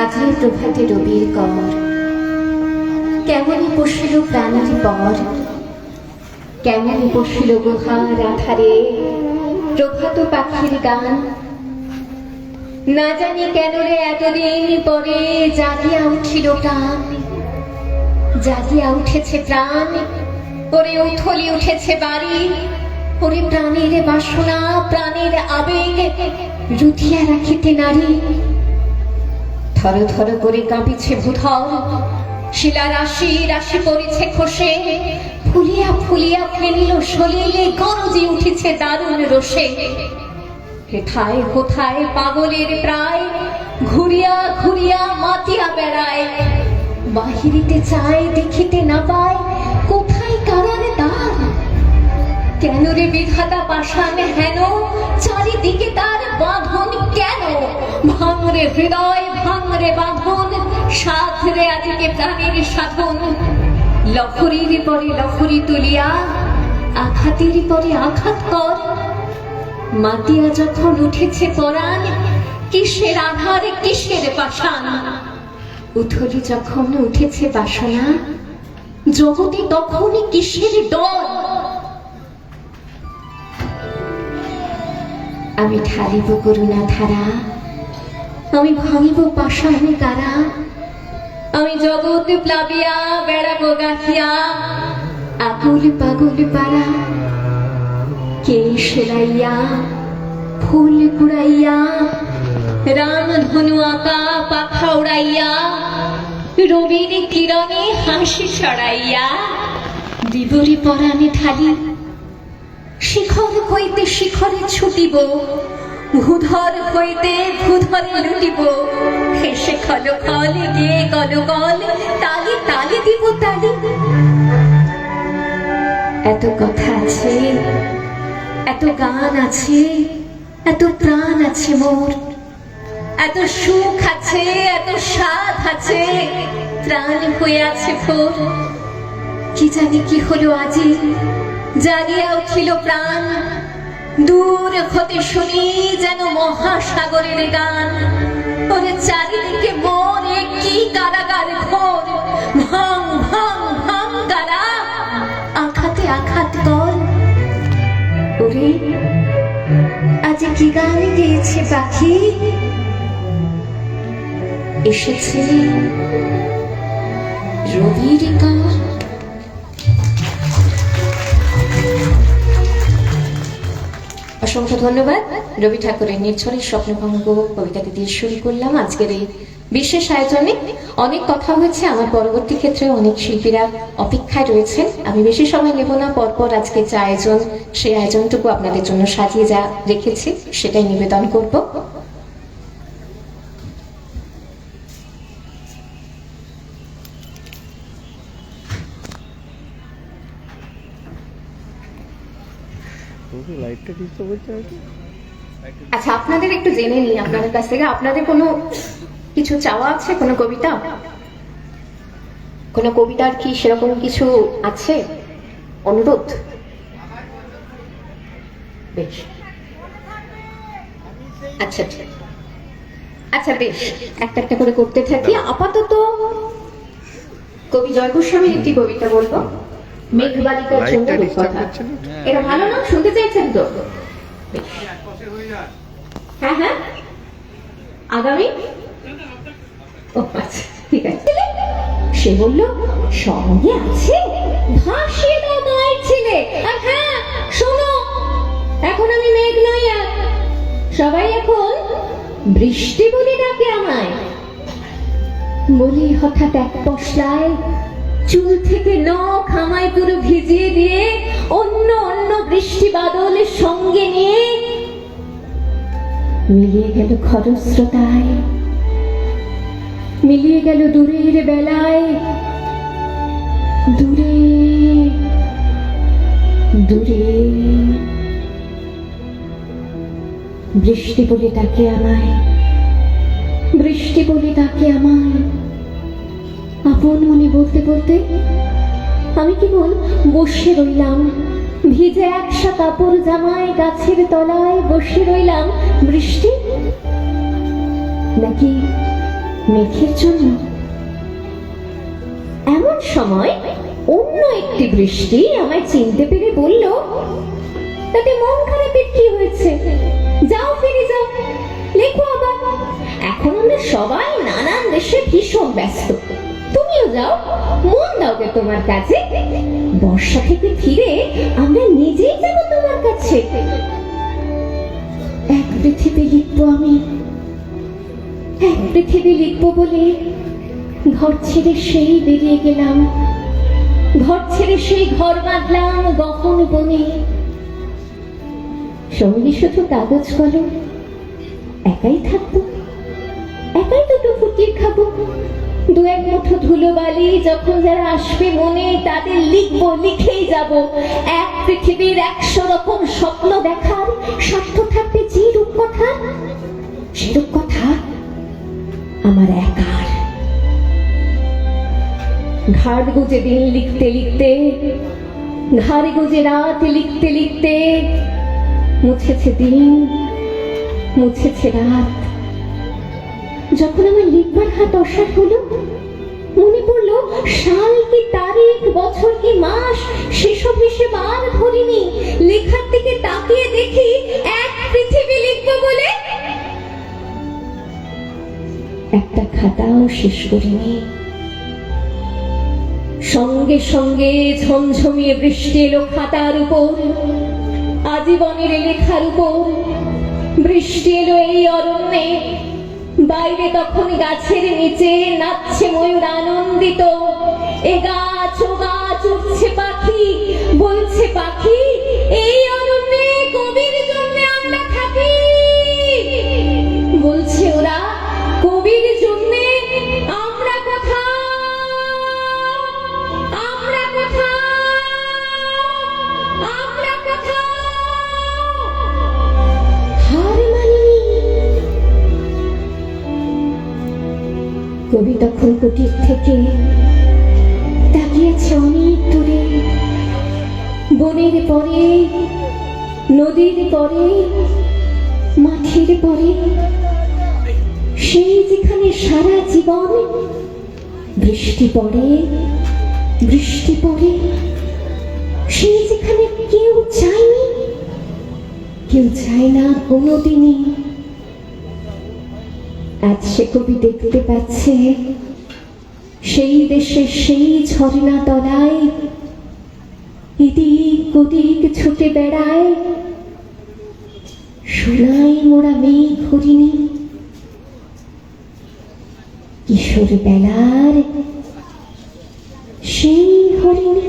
আজই প্রভাতে রবির কর কেমনই পশিল প্রাণীর পর কেমনই পশিল গুহার আধারে প্রভাত পাখির গান? না জানি কেন রে এতদিন পরে জাগিয়া উঠিল প্রাণ। জাগিয়া উঠেছে প্রাণ, ওরে উথলি উঠেছে বাড়ি, ওরে প্রাণের বাসনা, প্রাণের আবেগ রুধিয়া রাখিতে নারী। থর থর করে কাঁপিছে ভূধর, শিলা রাশি রাশি পড়েছে খসে, ফুলিয়া ফুলিয়া ফেলিল সলিলে গরজি উঠেছে দারুণ রোষে। হেথায় কোথায় পাগলের প্রায়, ঘুরিয়া ঘুরিয়া মাতিয়া বেড়ায় বাহিরিতে চায়, দেখিতে না পায়, কোথায় কারার দ্বার কেন রে বিধাতা পাষাণ হেন? চারিদিকে তার বাঁধন কেন? ভাঙরে হৃদয়, ভাঙরে বাঁধন সাধ সাধরে আজকে প্রাণের সাধন। লহরীর পরে লহরী তুলিয়া, আঘাতের পরে আঘাত কর। মাতিয়া যখন উঠেছে পরাণ, কিসের আধার কিসের পাষাণ? উথলি যখন উঠেছে বাসনা জগতে তখনই কিসের ডর আমি ঢালিব করুণা ধারা, আমি ভাঙিব পাষাণে কারা আমি জগৎ প্লাবিয়া, বেড়াবো গাথিয়া আকুল পাগল পারা কে সেলাইয়া, ফুল কুড়াইয়া রাম ধনু আঁকা পাখা উড়াইয়া রবির কিরণে হাসি সরাইয়া দিবরি পরাণে ঢালি, শিখর হইতে শিখরে ছুটিব, ভূধর হইতে ভূধরে লুটিব হেসে খল খল গিয়ে গল গল, তালি তালি দিব তালি। এত কথা আছে, এত গান আছে, এত প্রাণ আছে মোর। এত সুখ আছে, এত স্বাদ আছে প্রাণ হয়ে আছে ভোর। কি জানি কি হলো আজি, জাগিয়া উঠিল প্রাণ। দূর হতে শুনি যেন মহাসাগরের গান। ওরে চারিদিকে মনে কি কারাগার ঘোর। ভাং ভাং ভাং কারা আঘাতে আঘাত কর। ওরে, আজ কি গান গেয়েছে পাখি? রবির অসংখ্য ধন্যবাদ। রবি ঠাকুরের নির্ঝরের স্বপ্নভঙ্গ কবিতাটি দিয়ে শুরু করলাম আজকের এই বিশেষ আয়োজনে। অনেক কথা হয়েছে, আমার পরবর্তী ক্ষেত্রে অনেক শিল্পীরা অপেক্ষায় রয়েছেন। আমি বেশি সময় নেব না, পরপর আজকে যে আয়োজন, সেই আয়োজনটুকু আপনাদের জন্য সাজিয়ে যা রেখেছি, সেটাই নিবেদন করব। আচ্ছা আপনাদের একটু জেনে নিই আপনাদের কাছ থেকে। আপনাদের কোনো কিছু চাওয়া আছে? কোনো কবিতা? কোনো কবিতার কি সেরকম কিছু আছে? অনুরোধ? বেশ। আচ্ছা আচ্ছা। আচ্ছা বেশ। একটা একটা করে করতে থাকি। আপাতত কবি জয় গোস্বামীর একটি কবিতা বলব। মেঘবালিকার জন্য রূপকথা এটা ভালো না? শুনতে চাইছেন তো? হ্যাঁ হ্যাঁ। আগামী? ও আচ্ছা ঠিক আছে। সে বলল সঙ্গে আছে? ভাসিয়ে দাও মায়ের ছেলে। আর হ্যাঁ শোনো এখন আমি মেঘ নই আর। সবাই এখন বৃষ্টি বলে ডাকে আমায়। বলি হঠাৎ এক পশলায় চুল থেকে নখ আমায় পুরো ভিজিয়ে দিয়ে, অন্য অন্য বৃষ্টি বাদলের সঙ্গে নিয়ে। মিলিয়ে গেল খরস্রোতায়, মিলিয়ে গেল দূরের বেলায়। দূরে দূরে। বৃষ্টি বলে ডাকে আমায়, বৃষ্টি বলে ডাকে আমায়। আপন মনে বলতে বলতে আমি কেবল বসে রইলাম। ভিজে একসা কাপড় জামায় গাছের তলায় বসে রইলাম। বৃষ্টি? নাকি মেঘের জন্য? এমন সময় অন্য একটি বৃষ্টি আমায় চিনতে পেরে বলল, তাতে মন খারাপের কি হয়েছে? যাও ফিরে যাও। লেখো আবার। এখন আমরা সবাই নানান দেশে ভীষণ ব্যস্ত। যাও, মন দাও গে তোমার কাছে। বর্ষা থেকে ফিরে আমরা নিজেই যাব তোমার কাছে। এক পৃথিবী লিখব আমি। এক পৃথিবী লিখব বলে ঘর ছেড়ে সেই বেরিয়ে গেলাম। ঘর ছেড়ে সেই ঘর বাঁধলাম গহন বনে। সঙ্গে শুধু কাগজ কলম, একাই থাকব, একাই দুটো ফুটির খাব। দু এক মুঠো ধুলো বালি যখন যারা আসবে মনে, তাদের লিখব, লিখেই যাব। এক পৃথিবীর একশো রকম স্বপ্ন দেখার স্বার্থ থাকবে যে রূপকথা সে রূপকথা আমার একার। ঘাড় গুজে দিন লিখতে লিখতে, ঘাড়ে গুজে রাত লিখতে লিখতে, মুছেছে দিন, মুছেছে রাত। যখন আমার লিখবার হাত অসার হলো মনে পড়ল, সাল কি তারিখ, বছর কি মাস, সেসব হিসেব আর ধরিনি। লেখার দিকে তাকিয়ে দেখি এক পৃথিবী লিখব বলে একটা খাতাও শেষ করিনি। সঙ্গে সঙ্গে ঝমঝমিয়ে বৃষ্টি এলো খাতার উপর, আজীবনের লেখার উপর। বৃষ্টি এলো এই অরণ্যে বাইরে তখন গাছের নিচে নাচছে ময়ূর আনন্দিত। এ গাছ কবি তখন কুটির থেকে তাকিয়েছে অনেক দূরে। বনের পরে, নদীর পরে, মাঠের পরে, সেই যেখানে সারা জীবন বৃষ্টি পড়ে বৃষ্টি পড়ে, সেই যেখানে কেউ চায়নি কেউ চায় না কোনোদিনই। আজ সে কবি দেখতে পাচ্ছে, সেই দেশে সেই ঝর্ণা তলায় এদিক ওদিক ছুটে বেড়ায়। সোনাই মোড়া মেয়ে ঘুরিনি কিশোর বেলার সেই হরিণী।